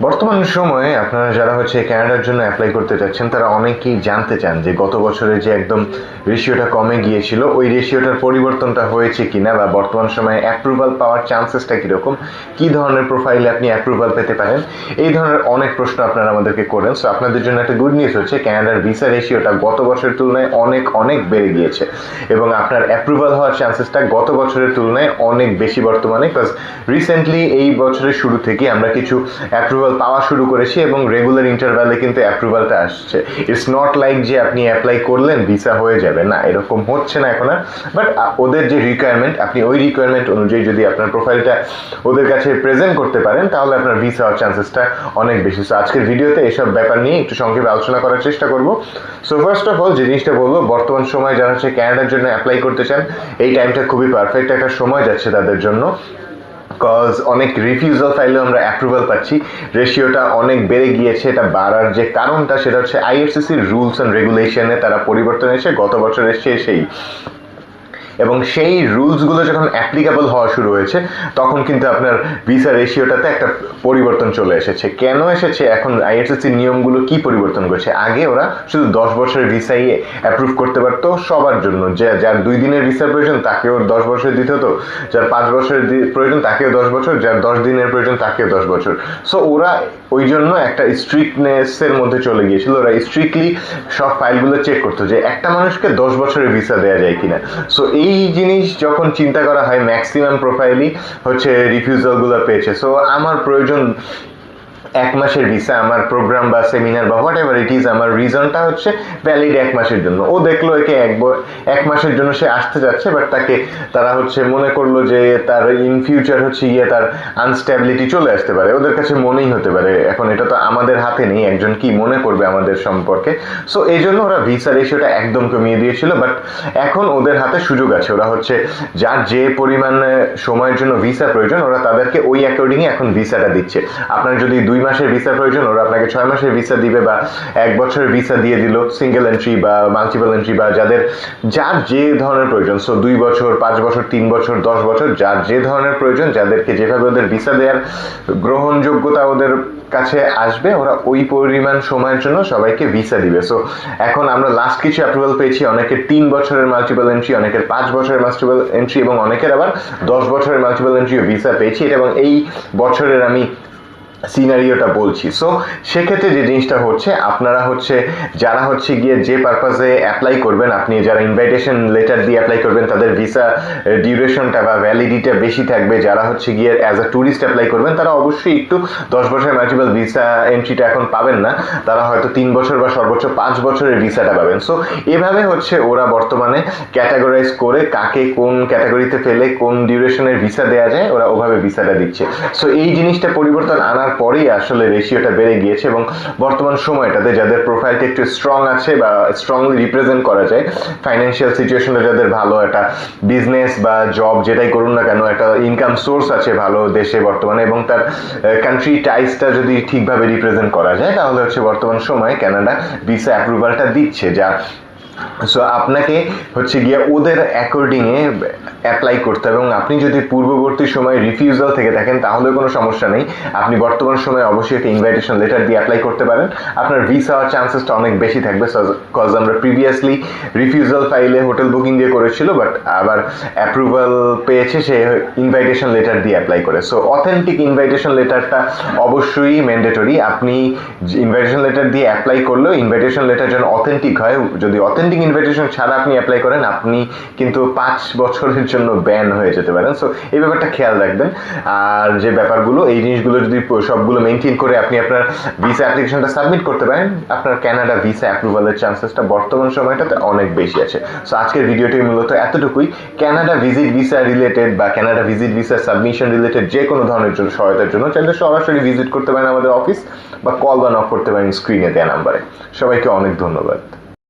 বর্তমান সময়ে আপনারা যারা হচ্ছে ক্যানাডার জন্য অ্যাপ্লাই করতে চাচ্ছেন তারা অনেকেই জানতে চান যে গত বছরে যে একদম রেশিওটা কমে গিয়েছিল, ওই রেশিওটার পরিবর্তনটা হয়েছে কিনা বা বর্তমান সময়ে অ্যাপ্রুভাল পাওয়ার চান্সেসটা কীরকম? কী ধরনের প্রোফাইলে আপনি অ্যাপ্রুভাল পেতে পারেন? এই ধরনের অনেক প্রশ্ন আপনারা আমাদেরকে করেন। সো আপনাদের জন্য একটা গুড নিউজ হচ্ছে ক্যানাডার ভিসা রেশিওটা গত বছরের তুলনায় অনেক অনেক বেড়ে গিয়েছে। এবং আপনার অ্যাপ্রুভাল হওয়ার চান্সেসটা গত বছরের তুলনায় অনেক বেশি বর্তমানে বিকজ রিসেন্টলি এই বছরের শুরু থেকে আমরা কিছু অ্যাপ্রুভাল পাওয়া শুরু করেছি এবং রেগুলার ইন্টারভ্যালে কিন্তু অ্যাপ্রুভালটা আসছে। ইটস নট লাইক যে আপনি অ্যাপ্লাই করলেন ভিসা হয়ে যাবে। না, এরকম হচ্ছে না এখন আর। বাট ওদের যে রিকোয়ারমেন্ট আপনি ওই রিকোয়ারমেন্ট অনুযায়ী যদি আপনার প্রোফাইলটা ওদের কাছে প্রেজেন্ট করতে পারেন, তাহলে আপনার ভিসা হওয়ার চান্সেসটা অনেক বেশি। সো আজকের ভিডিওতে এসব ব্যাপার নিয়ে একটু সংক্ষেপে আলোচনা করার চেষ্টা করব। সো ফার্স্ট অফ অল যে জিনিসটা বলব, বর্তমান সময় যারা হচ্ছে ক্যানাডার জন্য অ্যাপ্লাই করতে চান, এই টাইমটা খুবই পারফেক্ট একটা সময় যাচ্ছে তাদের জন্য। কজ অনেক রিফিউজাল ফাইলেও আমরা অ্যাপ্রুভাল পাচ্ছি। রেশিওটা অনেক বেড়ে গিয়েছে, এটা বাড়ার যে কারণটা, সেটা হচ্ছে আইএফসিসির রুলস অ্যান্ড রেগুলেশনে তারা পরিবর্তন এসে গত বছর বছরের শেষেই এবং সেই রুলসগুলো যখন অ্যাপ্লিকেবল হওয়া শুরু হয়েছে, তখন কিন্তু আপনার ভিসা রেশিওটাতে একটা পরিবর্তন চলে এসেছে। কেন এসেছে? এখন আইএসএসসির নিয়মগুলো কি পরিবর্তন করেছে? আগে ওরা শুধু দশ বছরের ভিসাই অ্যাপ্রুভ করতে পারতো সবার জন্য। যে, যার দুই দিনের ভিসার প্রয়োজন, তাকেও দশ বছর দিতে হতো। যার পাঁচ বছরের প্রয়োজন, তাকেও দশ বছর। যার দশ দিনের প্রয়োজন, তাকেও দশ বছর। সো ওরা ওই জন্য একটা স্ট্রিক্টনেসের মধ্যে চলে গিয়েছিল। ওরা স্ট্রিক্টলি সব ফাইলগুলো চেক করতো যে একটা মানুষকে দশ বছরের ভিসা দেওয়া যায় কিনা। সো এই জিনিস যখন চিন্তা করা হয় ম্যাক্সিমাম প্রোফাইলই হচ্ছে রিফিউজালগুলো পেয়েছে। সো আমার প্রয়োজন এক মাসের ভিসা আমার প্রোগ্রাম বা সেমিনার বা হোয়াট এভার ইট ইজ আমার রিজনটা হচ্ছে ভ্যালিড এক মাসের জন্য। ও দেখল একে এক এক মাসের জন্য সে আসতে যাচ্ছে বাট তাকে তারা হচ্ছে মনে করল যে তার ইন ফিউচার হচ্ছে ইয়ে তার আনস্ট্যাবিলিটি চলে আসতে পারে। ওদের কাছে মনেই হতে পারে, এখন এটা তো আমাদের হাতে নেই, একজন কি মনে করবে আমাদের সম্পর্কে? সো এই জন্য ওরা ভিসা রেশিওটা একদম কমিয়ে দিয়েছিল বাট এখন ওদের হাতে সুযোগ আছে। ওরা হচ্ছে যার যে পরিমাণ সময়ের জন্য ভিসা প্রয়োজন, ওরা তাদেরকে ওই অ্যাকর্ডিংয়ে এখন ভিসাটা দিচ্ছে। আপনার যদি দুই মাসের ভিসা প্রয়োজন, ওরা আপনাকে ছয় মাসের ভিসা দিবে বা এক বছরের ভিসা দিয়ে দিল সিঙ্গেল এন্ট্রি বা মাল্টিপল এন্ট্রি বা যাদের, যার যে ধরনের প্রয়োজন। সো দুই বছর, পাঁচ বছর, তিন বছর, দশ বছর, যার যে ধরনের প্রয়োজন, যাদেরকে যেভাবে ওদের ভিসা দেওয়ার গ্রহণযোগ্যতা ওদের কাছে আসবে, ওরা ওই পরিমাণ সময়ের জন্য সবাইকে ভিসা দিবে। সো এখন আমরা লাস্ট কিছু অ্যাপ্রুভাল পেয়েছি, অনেকের তিন বছরের মাল্টিপল এন্ট্রি অনেকের পাঁচ বছরের মাল্টিপল এন্ট্রি এবং অনেকের আবার দশ বছরের মাল্টিপল এন্ট্রিও ভিসা পেয়েছি। এবং এই বছরের আমি সিনারিওটা বলছি। সো সেক্ষেত্রে যে জিনিসটা হচ্ছে, আপনারা হচ্ছে, যারা হচ্ছে গিয়ে যে পারপাসে অ্যাপ্লাই করবেন, আপনি যারা ইনভাইটেশন লেটার দিয়ে অ্যাপ্লাই করবেন, তাদের ভিসা ডিউরেশনটা বা ভ্যালিডিটা বেশি থাকবে। যারা হচ্ছে গিয়ে অ্যাজ আ ট্যুরিস্ট অ্যাপ্লাই করবেন, তারা অবশ্যই একটু দশ বছরের মাল্টিপল ভিসা এন্ট্রিটা এখন পাবেন না। তারা হয়তো তিন বছর বা সর্বোচ্চ পাঁচ বছরের ভিসাটা পাবেন। সো এভাবে হচ্ছে ওরা বর্তমানে ক্যাটাগরাইজ করে কাকে কোন ক্যাটাগরিতে ফেলে কোন ডিউরেশনের ভিসা দেওয়া যায়, ওরা ওভাবে ভিসাটা দিচ্ছে। সো এই জিনিসটা পরিবর্তন আনার পরেই আসলে রেশিওটা বেড়ে গিয়েছে এবং বর্তমান সময়টাতে যাদের প্রোফাইলটা একটু স্ট্রং আছে বা স্ট্রংলি রিপ্রেজেন্ট করা যায় ফাইন্যান্সিয়াল সিচুয়েশনটা যাদের ভালো, একটা বিজনেস বা জব যেটাই করুন না কেন, একটা ইনকাম সোর্স আছে ভালো দেশে বর্তমানে এবং তার কান্ট্রি টাইসটা যদি ঠিকভাবে রিপ্রেজেন্ট করা যায়, তাহলে হচ্ছে বর্তমান সময়ে কানাডা ভিসা অ্যাপ্রুভালটা দিচ্ছে, যা সো আপনাকে হচ্ছে গিয়ে ওদের অ্যাকর্ডিংয়ে অ্যাপ্লাই করতে হবে এবং আপনি যদি পূর্ববর্তী সময়ে রিফিউজাল থেকে থাকেন, তাহলে কোনো সমস্যা নেই। আপনি বর্তমান সময়ে অবশ্যই একটা ইনভাইটেশন লেটার দিয়ে অ্যাপ্লাই করতে পারেন। আপনার ভিসা হওয়ার চান্সেসটা অনেক বেশি থাকবে কজ আমরা প্রিভিয়াসলি রিফিউজাল ফাইলে হোটেল বুকিং দিয়ে করেছিল বাট আবার অ্যাপ্রুভাল পেয়েছে, সে ইনভাইটেশন লেটার দিয়ে অ্যাপ্লাই করে। সো অথেন্টিক ইনভাইটেশন লেটারটা অবশ্যই ম্যান্ডেটরি আপনি ইনভাইটেশন লেটার দিয়ে অ্যাপ্লাই করলেও ইনভাইটেশন লেটার যেন অথেন্টিক হয়। যদি অথেন্টিক ইনভাইটেশন ছাড়া আপনি অ্যাপ্লাই করেন, আপনি কিন্তু পাঁচ বছরের জন্য ব্যান হয়ে যেতে পারেন সো এই ব্যাপারটা খেয়াল রাখবেন। আর যে ব্যাপারগুলো, এই জিনিসগুলো যদি সবগুলো মেনটেন করে আপনি আপনার ভিসা অ্যাপ্লিকেশনটা সাবমিট করতে পারেন, আপনার ক্যানাডা ভিসা অ্যাপ্রুভালের চান্সেসটা বর্তমান সময়টাতে অনেক বেশি আছে। সো আজকের ভিডিওটি মূলত এতটুকুই। ক্যানাডা ভিজিট ভিসা রিলেটেড বা Canada visit visa submission related যে কোনো ধরনের জন্য, সহায়তার জন্য চাইলে সরাসরি ভিজিট করতে পারেন আমাদের অফিস বা কল বা নক করতে পারেন স্ক্রিনে দেওয়া নাম্বারে সবাইকে অনেক ধন্যবাদ।